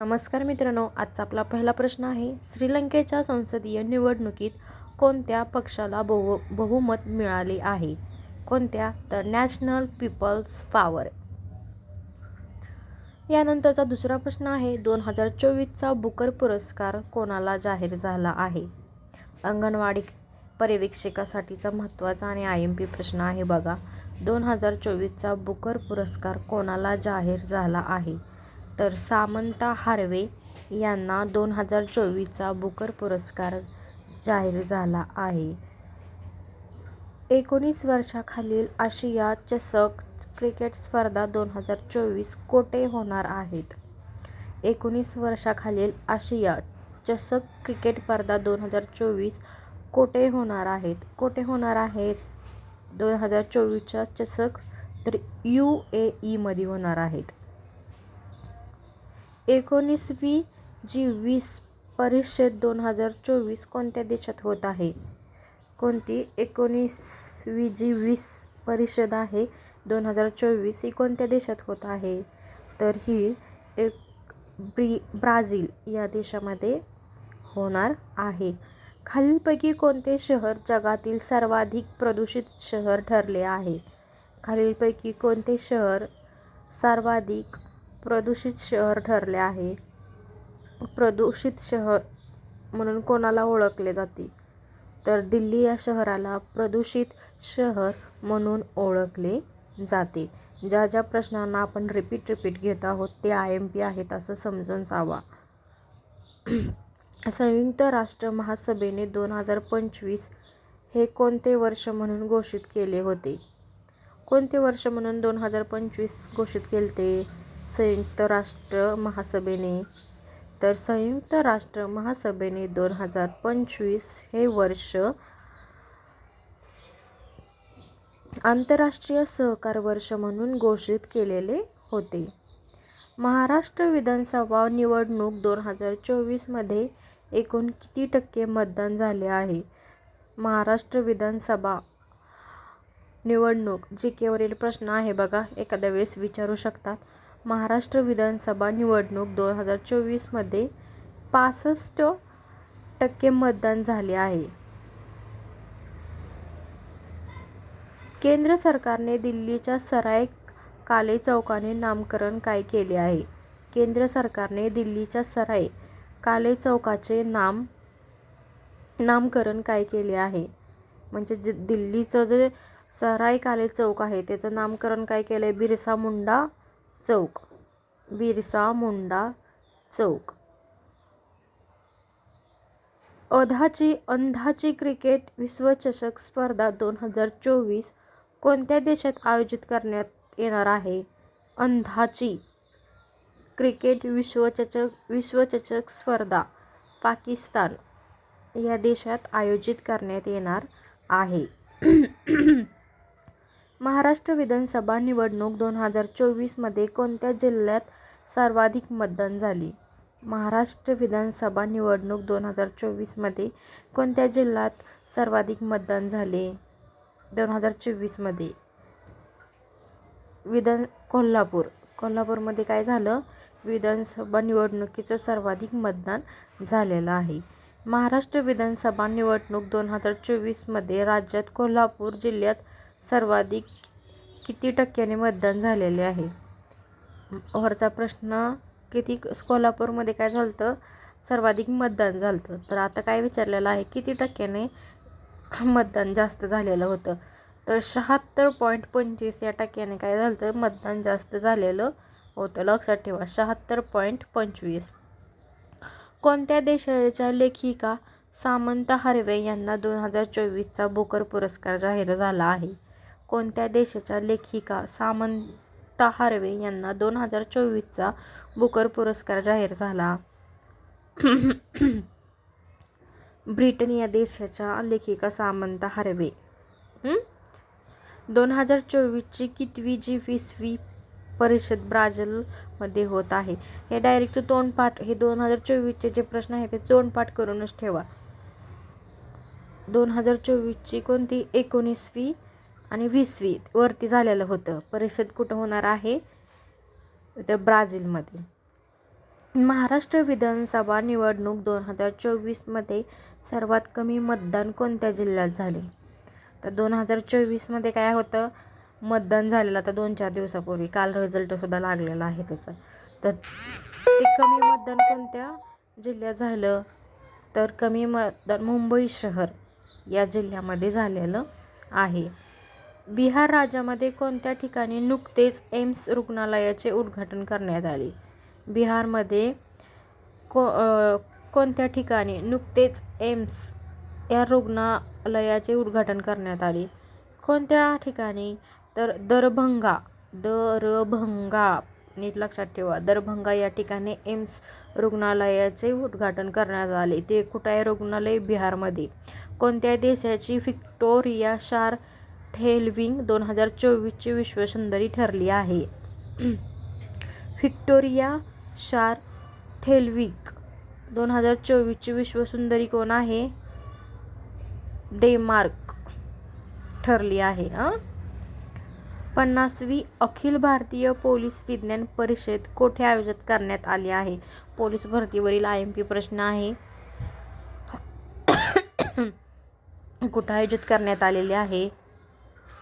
नमस्कार मित्रांनो आजचा आपला पहिला प्रश्न आहे श्रीलंकेच्या संसदीय निवडणुकीत कोणत्या पक्षाला बहु बहुमत मिळाले आहे? कोणत्या? तर नॅशनल पीपल्स पॉवर. यानंतरचा दुसरा प्रश्न आहे दोन हजार चोवीसचा बुकर पुरस्कार कोणाला जाहीर झाला आहे? अंगणवाडी पर्यवेक्षकासाठीचा महत्त्वाचा आणि आय एम पी प्रश्न आहे बघा दोन हजार चोवीसचा बुकर पुरस्कार कोणाला जाहीर झाला आहे? तर सामंता हार्वे यांना दोन हजार चोवीसचा बुकर पुरस्कार जाहीर झाला आहे. एकोणीस वर्षाखालील आशिया चषक क्रिकेट स्पर्धा दोन हजार चोवीस कोठे होणार आहेत? एकोणीस वर्षाखालील आशिया चषक क्रिकेट स्पर्धा दोन हजार चोवीस कोठे होणार आहेत? कोठे होणार आहेत? दोन हजार चोवीसच्या चषक तर यू ए ईमध्ये होणार आहेत. एकोणीसवी जी वीस परिषद दोन हजार चोवीस कोणत्या देशात होत आहे? कोणती एकोणीसवी जी वीस परिषद आहे दोन हजार चोवीस ही कोणत्या देशात होत आहे? तर ही एक ब्री ब्राझील या देशामध्ये होणार आहे. खालीलपैकी कोणते शहर जगातील सर्वाधिक प्रदूषित शहर ठरले आहे? खालीलपैकी कोणते शहर सर्वाधिक प्रदूषित शहर ठरले आहे. प्रदूषित शहर म्हणून कोणाला ओळखले जाते? तर दिल्ली या शहराला प्रदूषित शहर म्हणून ओळखले जाते. ज्या ज्या प्रश्नांना आपण रिपीट रिपीट घेत आहोत ते आय एम पी आहेत असं समजून जावा. संयुक्त राष्ट्र महासभेने दोन हजार पंचवीस हे कोणते वर्ष म्हणून घोषित केले होते? कोणते वर्ष म्हणून दोन हजार पंचवीस घोषित केले ते संयुक्त राष्ट्र महासभेने. तर संयुक्त राष्ट्र महासभेने दोन हजार पंचवीस हे वर्ष आंतरराष्ट्रीय सहकार वर्ष म्हणून घोषित केलेले होते. महाराष्ट्र विधानसभा निवडणूक दोन हजार चोवीसमध्ये एकूण किती टक्के मतदान झाले आहे? महाराष्ट्र विधानसभा निवडणूक जी केवरील प्रश्न आहे बघा एखाद्या वेळेस विचारू शकतात. महाराष्ट्र विधानसभा निवडणूक दोन हजार चोवीसमध्ये पासष्ट टक्के मतदान झाले आहे. केंद्र सरकारने दिल्लीच्या सराय काले चौकाने नामकरण काय केले आहे? केंद्र सरकारने दिल्लीच्या सराय काले चौकाचे नाम नामकरण काय केले आहे? म्हणजे जे दिल्लीचं जे सराय काले चौक आहे त्याचं नामकरण काय केलं आहे बिरसा मुंडा चौक. बिरसा मुंडा चौक. अधाची अंधाची क्रिकेट विश्वचषक स्पर्धा दोन हजार चोवीस कोणत्या देशात आयोजित करण्यात येणार आहे? अंधाची क्रिकेट विश्वचषक विश्वचषक स्पर्धा पाकिस्तान या देशात आयोजित करण्यात येणार आहे. महाराष्ट्र विधानसभा निवडणूक दोन हजार चोवीसमध्ये कोणत्या जिल्ह्यात सर्वाधिक मतदान झाले? महाराष्ट्र विधानसभा निवडणूक दोन हजार चोवीसमध्ये कोणत्या जिल्ह्यात सर्वाधिक मतदान झाले? दोन हजार चोवीसमध्ये विधान कोल्हापूर. कोल्हापूरमध्ये काय झालं? विधानसभा निवडणुकीचं सर्वाधिक मतदान झालेलं आहे. महाराष्ट्र विधानसभा निवडणूक दोन हजार चोवीसमध्ये राज्यात कोल्हापूर जिल्ह्यात सर्वाधिक किती टक्क्याने मतदान झालेले आहे? वरचा प्रश्न किती कोल्हापूरमध्ये काय झालं होतं सर्वाधिक मतदान झालं होतं तर आता काय विचारलेलं आहे? किती टक्क्याने मतदान जास्त झालेलं होतं? तर शहात्तर पॉईंट पंचवीस या टक्क्याने काय झालं होतं मतदान जास्त झालेलं होतं. लक्षात ठेवा शहात्तर पॉईंट पंचवीस. कोणत्या देशाच्या लेखिका सामंता हार्वे यांना दोन हजार चोवीसचा बुकर पुरस्कार जाहीर झाला आहे? कोणत्या देशाच्या लेखिका सामंता हार्वे यांना दोन हजार चोवीसचा बुकर पुरस्कार जाहीर झाला? ब्रिटन या देशाच्या लेखिका सामंता हार्वे. दोन हजार चोवीसची कितवी जी वीसवी परिषद ब्राझीलमध्ये होत आहे. हे डायरेक्ट तोंडपाठ हे दोन हजार चोवीसचे जे प्रश्न आहेत ते तोंडपाठ करूनच ठेवा. दोन हजार चोवीसची कोणती? एकोणीसवी आणि वीसवी वरती झालेलं होतं. परिषद कुठं होणार आहे? तर ब्राझीलमध्ये. महाराष्ट्र विधानसभा निवडणूक दोन हजार चोवीसमध्ये सर्वात कमी मतदान कोणत्या जिल्ह्यात झाले? तर दोन हजार चोवीसमध्ये काय होतं? मतदान झालेलं आता दोन चार दिवसापूर्वी. काल रिझल्टसुद्धा लागलेला आहे त्याचा. तर ते कमी मतदान कोणत्या जिल्ह्यात झालं? तर कमी मतदान मुंबई शहर या जिल्ह्यामध्ये झालेलं आहे. बिहार राज्यामध्ये कोणत्या ठिकाणी नुकतेच एम्स रुग्णालयाचे उद्घाटन करण्यात आले? बिहारमध्ये को कोणत्या ठिकाणी नुकतेच एम्स या रुग्णालयाचे उद्घाटन करण्यात आले? कोणत्या ठिकाणी? तर दरभंगा दरभंगा नीट लक्षात ठेवा. दरभंगा या ठिकाणी एम्स रुग्णालयाचे उद्घाटन करण्यात आले. ते कुठं आहे? रुग्णालय बिहारमध्ये. कोणत्या देशाची व्हिक्टोरिया शार थेलविंग दोन हजार चोवीसची विश्वसुंदरी ठरली आहे. व्हिक्टोरिया शार थेलविक दोन हजार चोवीसची विश्वसुंदरी कोण आहे? डेन्मार्क ठरली आहे हां पन्नासवी अखिल भारतीय पोलीस विज्ञान परिषद कोठे आयोजित करण्यात आली आहे? पोलीस भरतीवरील आय एम पी प्रश्न आहे. कुठं आयोजित करण्यात आलेले आहे?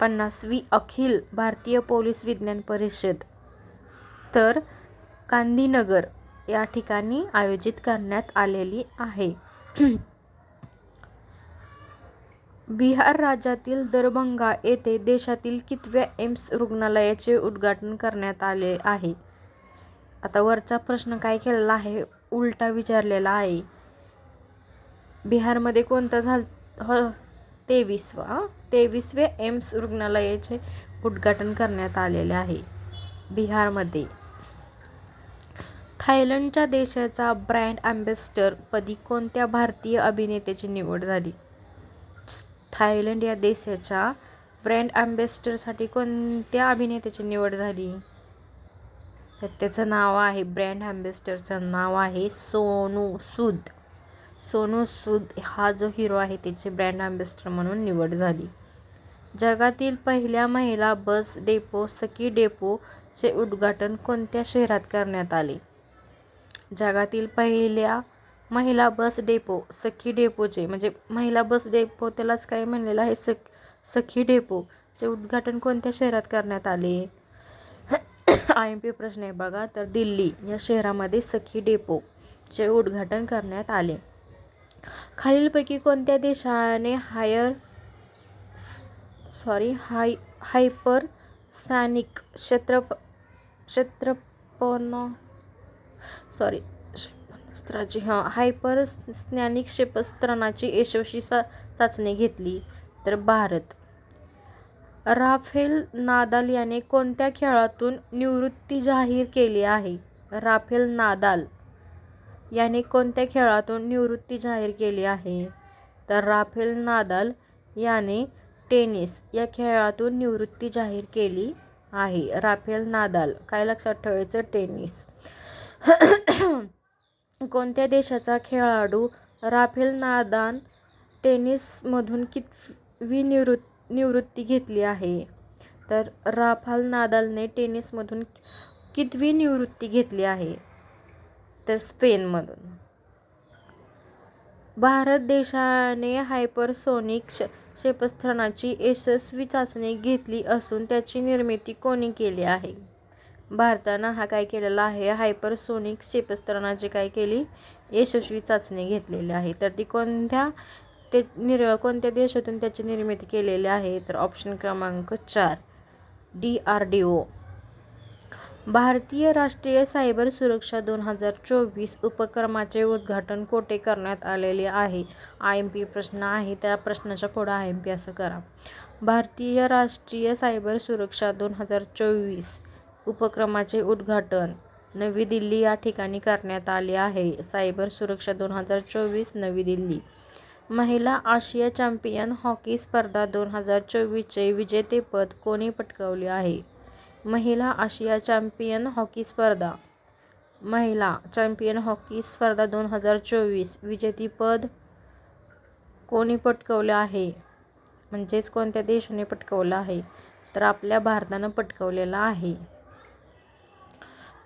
पन्नासवी अखिल भारतीय पोलीस विज्ञान परिषद. तर गांधीनगर या ठिकाणी आयोजित करण्यात आलेली आहे. बिहार राज्यातील दरभंगा येथे देशातील कितव्या एम्स रुग्णालयाचे उद्घाटन करण्यात आले आहे. आता वरचा प्रश्न काय केलेला आहे उलटा विचारलेला आहे. बिहारमध्ये कोणता झाल हो तेवीसवा? तेवीसवे एम्स रुग्णालयाचे उद्घाटन करण्यात आलेले आहे. बिहारमध्ये थायलंडच्या देशाचा ब्रँड अँबॅसिडर पदी कोणत्या भारतीय अभिनेत्याची निवड झाली? थायलंड या देशाच्या ब्रँड अँबॅसिडरसाठी कोणत्या अभिनेत्याची निवड झाली? तर त्याचं नाव आहे ब्रँड अँबॅसिडरचं नाव आहे सोनू सूद. सोनू सूद हा जो हिरो आहे त्याची ब्रँड अँबेसिडर म्हणून निवड झाली. जगातील पहिल्या महिला बस डेपो सखी डेपोचे उद्घाटन कोणत्या शहरात करण्यात आले? जगातील पहिल्या महिला बस डेपो सखी डेपोचे म्हणजे महिला बस डेपो त्यालाच काय म्हणलेलं आहे? सख सखी डेपोचे उद्घाटन कोणत्या शहरात करण्यात आले? आय एम पी प्रश्न आहे बघा तर दिल्ली या शहरामध्ये सखी डेपोचे उद्घाटन करण्यात आले. खालीलपैकी कोणत्या देशाने हायर सॉरी हाय हायपर स्थानिक क्षेत्रप क्षेत्रपण सॉरी क्षेपणास्त्राची हां हायपर स्नॅनिक क्षेपस्त्रणाची यशस्वी सा चाचणी घेतली. तर भारत. राफेल नादाल याने कोणत्या खेळातून निवृत्ती जाहीर केली आहे? Rafael Nadal. याने कोणत्या खेळातून निवृत्ती जाहीर केली आहे? तर राफेल नादाल याने टेनिस या खेळातून निवृत्ती जाहीर केली आहे. राफेल नादाल काय लक्षात ठेवायचं? टेनिस. कोणत्या देशाचा खेळाडू राफेल नादान टेनिसमधून कितवी निवृत्त निवृत्ती घेतली आहे? तर राफाल नादालने टेनिसमधून कितवी निवृत्ती घेतली आहे? तर स्पेनमधून. भारत देशाने हायपरसोनिक श क्षेपस्थानाची यशस्वी चाचणी घेतली असून त्याची निर्मिती कोणी केली आहे? भारतानं हा काय केलेला आहे? हायपरसोनिक क्षेपस्थानाची काय केली? यशस्वी चाचणी घेतलेली आहे. तर ती कोणत्या ते निर कोणत्या देशातून त्याची निर्मिती केलेली आहे? तर ऑप्शन क्रमांक चार डी आर डी ओ. भारतीय राष्ट्रीय सायबर सुरक्षा दोन हजार चोवीस उपक्रमाचे उद्घाटन कोठे करण्यात आलेले आहे? आय एम पी प्रश्न आहे. त्या प्रश्नाच्या पुढं आय एम पी असं करा. भारतीय राष्ट्रीय सायबर सुरक्षा दोन हजार चोवीस उपक्रमाचे उद्घाटन नवी दिल्ली या ठिकाणी करण्यात आले आहे. सायबर सुरक्षा दोन हजार चोवीस नवी दिल्ली. महिला आशिया चॅम्पियन हॉकी स्पर्धा दोन हजार चोवीसचे विजेतेपद कोणी पटकावले आहे? महिला आशिया चॅम्पियन हॉकी स्पर्धा. महिला चॅम्पियन हॉकी स्पर्धा दोन हजार चोवीस. विजेतेपद कोणी पटकवलं आहे? म्हणजेच कोणत्या देशाने पटकवलं आहे? तर आपल्या भारतानं पटकवलेलं आहे.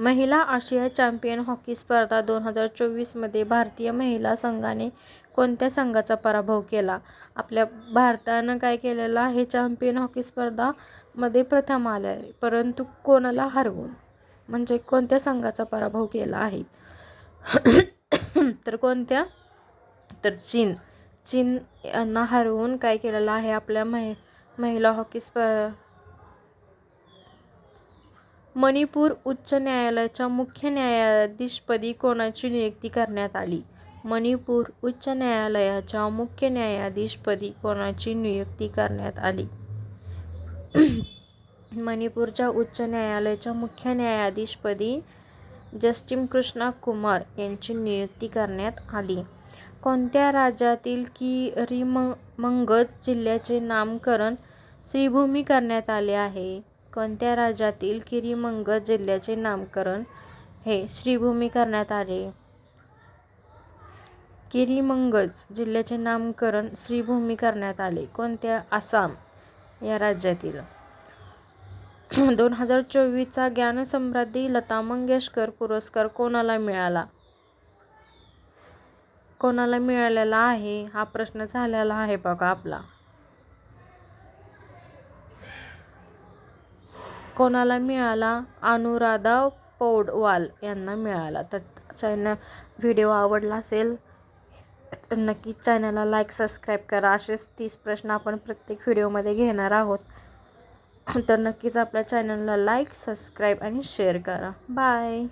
महिला आशिया चॅम्पियन हॉकी स्पर्धा दोन हजार चोवीसमध्ये भारतीय महिला संघाने कोणत्या संघाचा पराभव केला? आपल्या भारतानं काय केलेलं आहे? चॅम्पियन हॉकी स्पर्धा मध्ये प्रथम आले आहे परंतु कोणाला हरवून? म्हणजे कोणत्या संघाचा पराभव केला आहे? तर कोणत्या? तर चीन. चीन यांना हरवून काय केलेलं आहे? आपल्या महि महिला हॉकी स्पर्धा मणिपूर उच्च न्यायालयाच्या मुख्य न्यायाधीशपदी कोणाची नियुक्ती करण्यात आली? मणिपूर उच्च न्यायालयाच्या मुख्य न्यायाधीशपदी कोणाची नियुक्ती करण्यात आली? मणिपूरच्या उच्च न्यायालयाच्या मुख्य न्यायाधीशपदी जस्टिम कृष्णा कुमार यांची नियुक्ती करण्यात आली. कोणत्या राज्यातील किरीमंगज जिल्ह्याचे नामकरण श्रीभूमी करण्यात आले आहे? कोणत्या राज्यातील किरीमंगज जिल्ह्याचे नामकरण हे श्रीभूमी करण्यात आले? किरीमंगज जिल्ह्याचे नामकरण श्रीभूमी करण्यात आले? कोणत्या आसाम या राज्यातील. दोन हजार चोवीसचा ज्ञानसम्राज्ञी लता मंगेशकर पुरस्कार कोणाला मिळाला? कोणाला मिळालेला आहे? हा प्रश्न झालेला आहे बघा आपला. कोणाला मिळाला? अनुराधा पौडवाल यांना मिळाला. तर व्हिडिओ आवडला असेल तर नक्कीच चॅनलला लाईक सबस्क्राईब करा. असेच तीस प्रश्न आपण प्रत्येक व्हिडिओमध्ये घेणार आहोत. तर नक्कीच आपल्या चॅनलला लाईक सबस्क्राईब आणि शेअर करा. बाय.